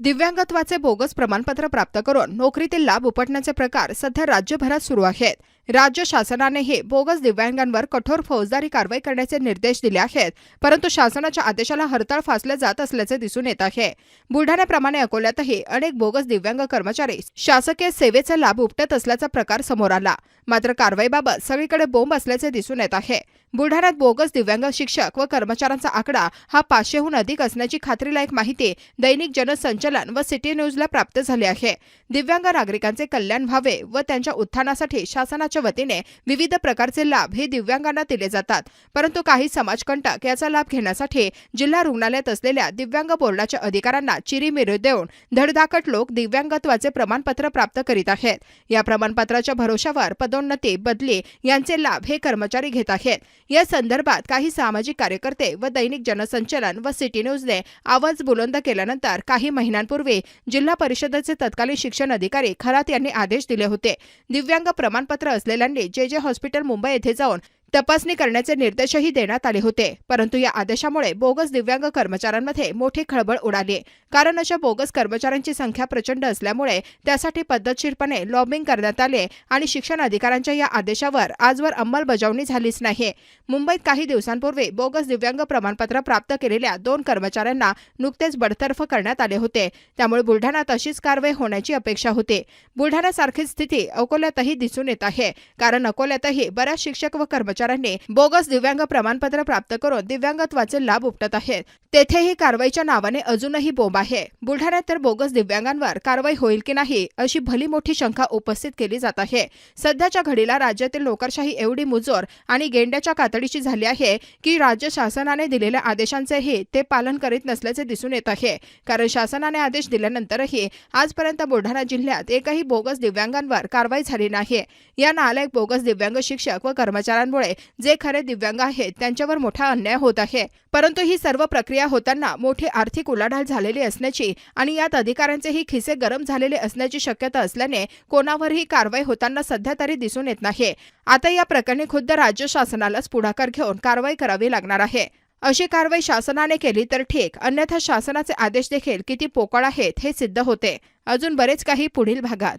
दिव्यांगत्वाचे bogus प्रमाणपत्र प्राप्त करून नोकरीतील लाभ उपटण्याचे प्रकार सध्या राज्यभरात सुरू आहेत. राज्य शासनानेही बोगस दिव्यांगांवर कठोर फौजदारी कारवाई करण्याचे निर्देश दिले आहेत परंतु शासनाच्या आदेशाला हरताळ फासले जात असल्याचे दिसून येत आहे. बुलढाण्याप्रमाणे अकोल्यातही अनेक बोगस दिव्यांग कर्मचारी शासकीय सेवेचा लाभ उपटत असल्याचा प्रकार समोर आला. मात्र कारवाईबाबत सगळीकडे बोंब असल्याचे दिसून येत आहे. बुलढाण्यात बोगस दिव्यांग शिक्षक व कर्मचाऱ्यांचा आकडा हा पाचशेहून अधिक असण्याची खात्रीलायक माहिती दैनिक जनसंचलन व सिटी न्यूजला प्राप्त झाले आहे. दिव्यांग नागरिकांचे कल्याण व्हावे व त्यांच्या उत्थानासाठी शासनाच्या वतीने विविध प्रकारचे लाभ हे दिव्यांगांना दिले जातात. परंतु काही समाजकंटक याचा लाभ घेण्यासाठी जिल्हा रुग्णालयात असलेल्या दिव्यांग बोर्डाच्या अधिकाऱ्यांना चिरीमिरी देऊन धडधाकट लोक दिव्यांगत्वाचे प्रमाणपत्र प्राप्त करीत आहेत. या प्रमाणपत्राच्या भरोशावर पदोन्नती बदली यांचे लाभ हे कर्मचारी घेत आहेत. या संदर्भात काही सामाजिक कार्यकर्ते व दैनिक जनसंचलन व सिटी न्यूजने आवाज बुलंद केल्यानंतर काही महिन्या महिन्यांपूर्वी जिल्हा परिषदेचे तत्कालीन शिक्षण अधिकारी खरात यांनी आदेश दिले होते. दिव्यांग प्रमाणपत्र असलेल्यांनी जे जे हॉस्पिटल मुंबई येथे जाऊन तपासणी करण्याचे निर्देशही देण्यात आले होते. परंतु या आदेशामुळे बोगस दिव्यांग कर्मचाऱ्यांमध्ये मोठी खळबळ उडाली. कारण अशा बोगस कर्मचाऱ्यांची संख्या प्रचंड असल्यामुळे त्यासाठी पद्धतशीरपणे लॉबिंग करण्यात आले आणि शिक्षण अधिकाऱ्यांच्या या आदेशावर आजवर अंमलबजावणी झालीच नाही. मुंबईत काही दिवसांपूर्वी बोगस दिव्यांग प्रमाणपत्र प्राप्त केलेल्या दोन कर्मचाऱ्यांना नुकतेच बडतर्फ करण्यात आले होते. त्यामुळे बुलढाण्यात अशीच कारवाई होण्याची अपेक्षा होती. बुलढाण्यासारखीच स्थिती अकोल्यातही दिसून येत आहे. कारण अकोल्यातही बऱ्याच शिक्षक व कर्मचारी कर्मचाऱ्यांनी बोगस दिव्यांग प्रमाणपत्र प्राप्त करून दिव्यांगत्वाचे लाभ उपटत आहेत. तेथेही कारवाईच्या नावाने अजूनही बोंब आहे. बुलढाण्यात तर बोगस दिव्यांगांवर कारवाई होईल की नाही अशी भली मोठी शंका उपस्थित केली जात आहे. सध्याच्या घडीला राज्यातील लोकशाही एवढी मुजोर आणि गेंड्याच्या कातडीची झाली आहे की राज्य शासनाने दिलेल्या आदेशांचेही ते पालन करीत नसल्याचे दिसून येत आहे. कारण शासनाने आदेश दिल्यानंतरही आजपर्यंत बुलढाणा जिल्ह्यात एकही बोगस दिव्यांगांवर कारवाई झाली नाही. या नालायक बोगस दिव्यांग शिक्षक व कर्मचाऱ्यांमुळे जे खरे दिव्यांग आहेत त्यांच्यावर मोठा अन्याय होत आहे. परंतु ही सर्व प्रक्रिया होताना मोठी आर्थिक उलाढाल झालेली असण्याची आणि यात अधिकाऱ्यांचेही खिसे गरम झालेले असण्याची शक्यता असल्याने कोणावरही कारवाई होताना सध्या तरी दिसून येत नाही. आता या प्रकरणी खुद्द राज्य शासनालाच पुढाकार घेऊन कारवाई करावी लागणार आहे. अशी कारवाई शासनाने केली तर ठीक अन्यथा शासनाचे आदेश देखील किती पोकळ आहेत हे सिद्ध होते. अजून बरेच काही पुढील भागात.